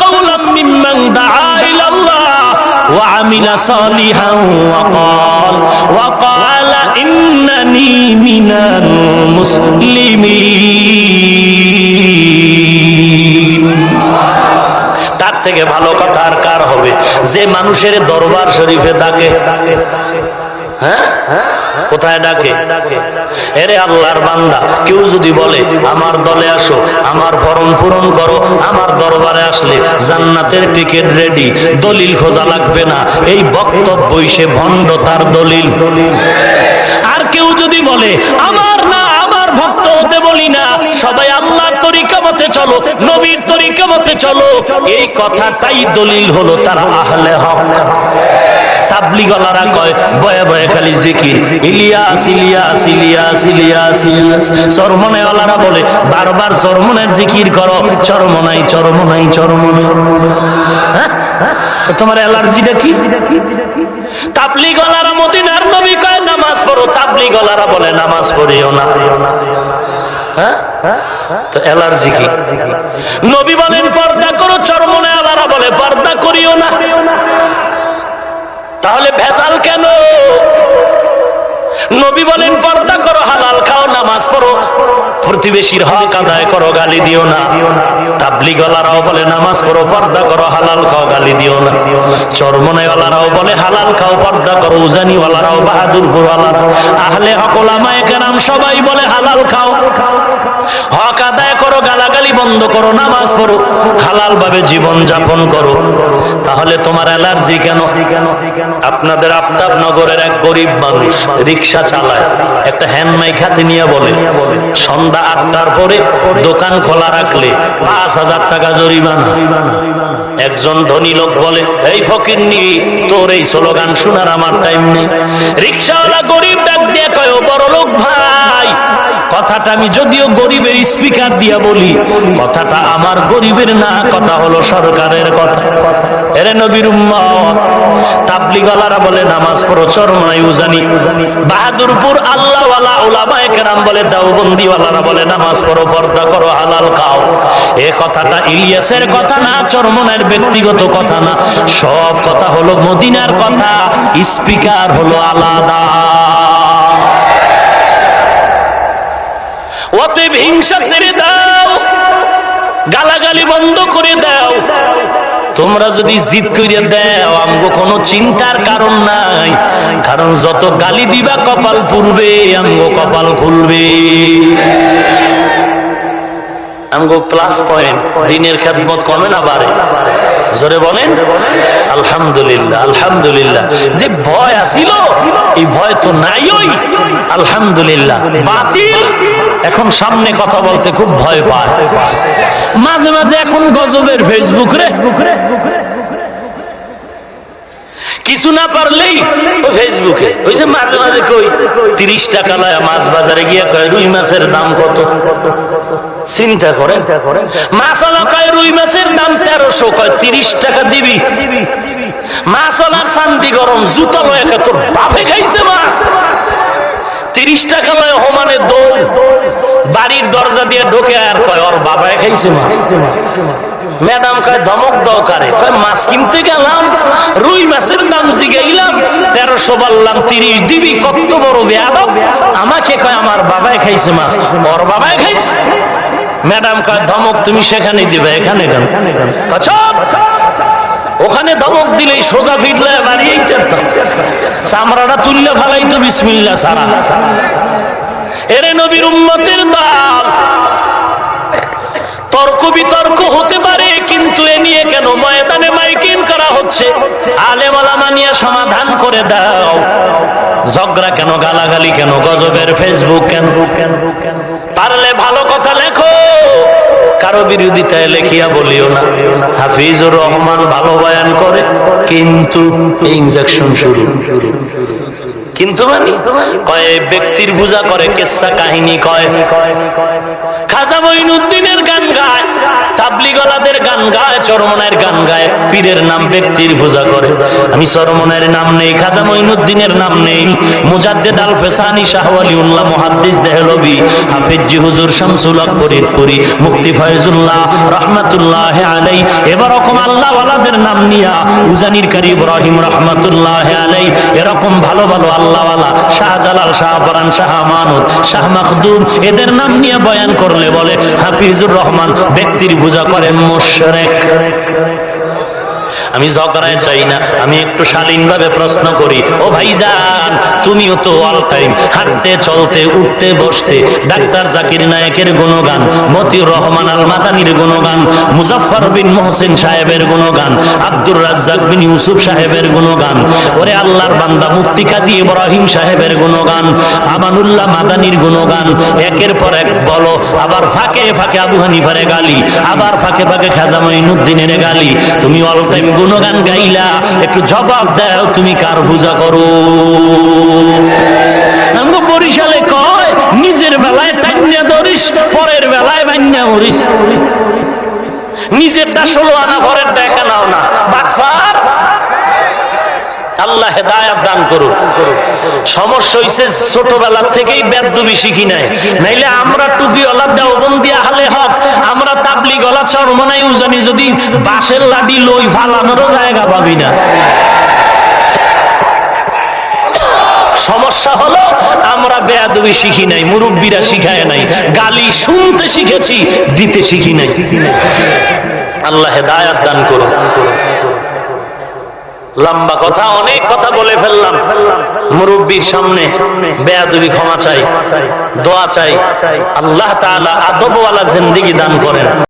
কাওলাম মিম্মান দাআ ইলাল্লাহ ওয়া আমিলা সালিহান ওয়া ক্বাল, ওয়া ক্বালা ইন্নানি মিনাল তার থেকে ভালো কথা আর কার হবে? যে মানুষের দরবার শরীফে থাকে হ্যাঁ হ্যাঁ? কোথায় ডাকে? এরে আল্লাহর বান্দা, কেউ যদি বলে, আমার দলে আসো, আমার ফরম পূরণ করো, আমার দরবারে আসলে জান্নাতের টিকিট রেডি দলিল খোঁজা লাগবে না। এই বক্তব্যই সে ভণ্ড তার দলিল। আর কেউ যদি বলে, আমার না, আমার ভক্ত হতে বলি না, সবাই আল্লাহর তরিকা মতে চলো, নবীর তরিকা মতে চলো, এই কথাটাই দলিল হলো তারা আহলে হক। তাবলিগলারা কয় বয়ে বয়ে খালি জিকির। ইলিয়াস ইলিয়াস ইলিয়াস ইলিয়াস ইলিয়াস। চরমনেওয়ালারা বলে, বারবার চরমনের জিকির করো। চরমনাই চরমনাই চরমনাই। হ্যাঁ? তো তোমার অ্যালার্জিটা কি? তাবলিগলারা মদিনার নবী কয়, নামাজ পড়ো। তাবলিগলারা বলে, নামাজ পড়িও না। হ্যাঁ? তো অ্যালার্জি কি? নবী বলেন, পর্দা করো প্রতিবেশীর হক আদায় করো, গালি দিও না। তাবলিগলারাও বলে, নামাজ পড়ো, পর্দা করো, হালাল খাও, গালি দিও না। চরমনাইওয়ালারাও বলে, হালাল খাও, পর্দা করো, উজানিওয়ালারাও, বাহাদুরপুরওয়ালারা। আহলে হকলামায়ে কেরাম সবাই বলে, হালাল খাও। করো, গালাগালি বন্ধ করো, নামাজ পড়ো হালাল ভাবে জীবন যাপন করো। তাহলে তোমার অ্যালার্জি কেন? আপনাদের আফতাব নগরের এক গরিব মানুষ রিক্সা চালায়। একটা হ্যান্ড মাইক হাতে নিয়ে বলে, সন্ধ্যা আটটার পরে দোকান খোলা রাখলে পাঁচ হাজার টাকা জরিমানা। একজন ধনী লোক বলে, এই ফকির নি তোর এই স্লোগান শোনার আমার টাইম নেই। রিক্সাওয়ালা গরিব ডাক দিয়ে কয় বড় লোক ভাই কথাটা আমি যদিও গরিবের স্পিকার দিয়া বলি, কথাটা আমার গরিবের না, কথা হলো সরকারের কথা। এরে নবীর তাবলিগলারা বলে, নামাজ পড়ো চরমাই উজানি বাহাদুরপুর আল্লাহওয়ালা ওলামায়ে কেরাম বলে, দেওবন্দিওয়ালারা বলে, নামাজ পড়ো, পর্দা করো, হালাল খাও। এ কথাটা ইলিয়াসের কথা না চরমনের ব্যক্তিগত কথা না। সব কথা হলো মদিনার কথা, স্পিকার হলো আলাদা। অতএব হিংসা ছেড়ে দাও। গালাগালি বন্ধ করে দাও। তোমরা যদি জিদ করিয়া দাও, আমগো কোনো চিন্তার কারণ নাই। কারণ যত গালি দিবা, কপাল পুরবে আমগো কপাল খুলবে। আমগো প্লাস পয়েন্ট দিনের খেদমত কমে না বাড়ে। জোরে বলেন? আলহামদুলিল্লাহ আলহামদুলিল্লাহ। যে ভয় আসিল এই ভয় তো নাই ওই আলহামদুলিল্লাহ বাতিল। এখন সামনে কথা বলতে খুব ভয় পায়। মাঝে মাঝে এখন গজবের ফেসবুক রে। কিছু না পারলেই ও ফেসবুকে ওই যে মাঝে মাঝে কই তিরিশ টাকা লয় মাছ বাজারে গিয়ে কয় রুই মাছের দাম কত? চিন্তা করেন। মাছালা রুই মাছের দাম তেরোশো কয়, তিরিশ টাকা দিবি। মাছালার শান্তি গরম, জুতা লয় তোর বাপে খাইছে মাছ। তিরিশ টাকা লয় হোমানে দৌড় বাড়ির দরজা দিয়ে ঢোকে আর কয়, ওর বাবায় খাইছে মাছ। ম্যাডাম কয়, ধমক দরকারে কয় মাছ কিনতে গেলাম রুই মাছের দাম জিগাইলাম তেরোশো বললাম, তিরিশ দিবি, কত বড় বেয়াদব। আমাকে কয়, আমার বাবায় খাইছে মাছ, ওর বাবায় খাইছে। ম্যাডাম কয়, ধমক তুমি সেখানে দিবে, এখানে কেন? ওখানে ধমক দিলেই সোজা ফিরলে যেতাম চামড়াটা তুললে ফালাই তো বিসমিল্লা সারা। এরে নবীর উম্মতের দাম তর্ক বিতর্ক হতে পারে কিন্তু এ নিয়ে কেন ময়দানে মাইকিং করা হচ্ছে? আলে মানিয়া সমাধান করে দাও। ঝগড়া কেন, গালাগালি কেন, গজবের ফেসবুক কেন? পারলে ভালো কথা লেখো, কারও বিরোধিতায় লেখিয়া বলিও না। হাফিজুর রহমান ভালো বয়ান করে, কিন্তু ইনজেকশন শুরু। কিন্তু মানে কয়, ব্যক্তির পূজা করে, কেসা কাহিনী কয়। খাজা মঈনুদ্দিনের গান গায়। তাবলিগলাদের গান গায় চরমনের গান গায়, পীরের নাম ব্যক্তির পূজা করে। আমি চরমনের নাম নেই, খাজা মঈনুদ্দিনের নাম নেই, মুজাদ্দেদ আল ফেসানি মুহাদ্দিস হাফিজি হুজুর শামসুল মুফতি ফয়জুল্লাহ, রহমাতুল্লাহ আলাই আল্লাহ ওয়ালাদের নাম নিয়া, উজানির কারি ইব্রাহিম রহমাতুল্লাহ আলাই এরকম ভালো ভালো আল্লাহওয়ালা, শাহজালাল, শাহ পরান শাহ মানুদ শাহ মাখদুম, এদের নাম নিয়ে বয়ান করলে বলে, হাফিজুর রহমান, ব্যক্তির পূজা করেন মোশরেক। আমি ঝগড়ায় চাই না, আমি একটু শালীন ভাবে প্রশ্ন করি, ও ভাইজান, তুমিও তো অল টাইম হাঁটতে, চলতে, উঠতে, বসতে, ডাক্তার জাকির নায়কের গুণগান, মতিউর রহমান আল মাদানির গুণগান, মুজাফফর বিন মোহসেন সাহেবের গুণগান, আব্দুর রাজ্জাক বিন ইউসুফ সাহেবের গুণগান, ওরে আল্লাহর বান্দা, মুফতি কাজী ইব্রাহিম সাহেবের গুণগান, আমানুল্লাহ মাদানির গুণগান, একের পর এক বলো, আবার ফাঁকে ফাঁকে আবু হানিফারে গালি, আবার ফাঁকে ফাঁকে খাজা মঈনুদ্দিনের গালি, তুমি অল টাইম গুণগান গাইলা, একটু জবাব দাও, তুমি কার পূজা করো? বরিশালে কয়, নিজের বেলায় টান্যা ধরিস, পরের বেলায় বান্যা মরিস। নিজেরটা ষোলো আনা ঘরের দেখা নাও না বাটফার আল্লাহ হেদায়াত দান করুক। সমস্যা হইছে ছোটবেলা থেকেই বেদবি শিখি নাই। নাইলে আমরা টুপি ওলা দেওবন্দি আহলে হক, আমরা তাবলি গলা চরমনাই উজানি যদি বাঁশের লাডি লই ফালানোরও জায়গা পাবি না। সমস্যা হলো আমরা বেয়াদবি শিখি নাই, মুরব্বীরা শিখায় নাই, গালি শুনতে শিখেছি, দিতে শিখি নাই। আল্লাহ হেদায়াত দান করুন লম্বা কথা, অনেক কথা বলে ফেললাম। মুরব্বীর সামনে বেয়াদবি ক্ষমা চাই, দোয়া চাই। আল্লাহ তাআলা আদবওয়ালা জিন্দেগি দান করেন।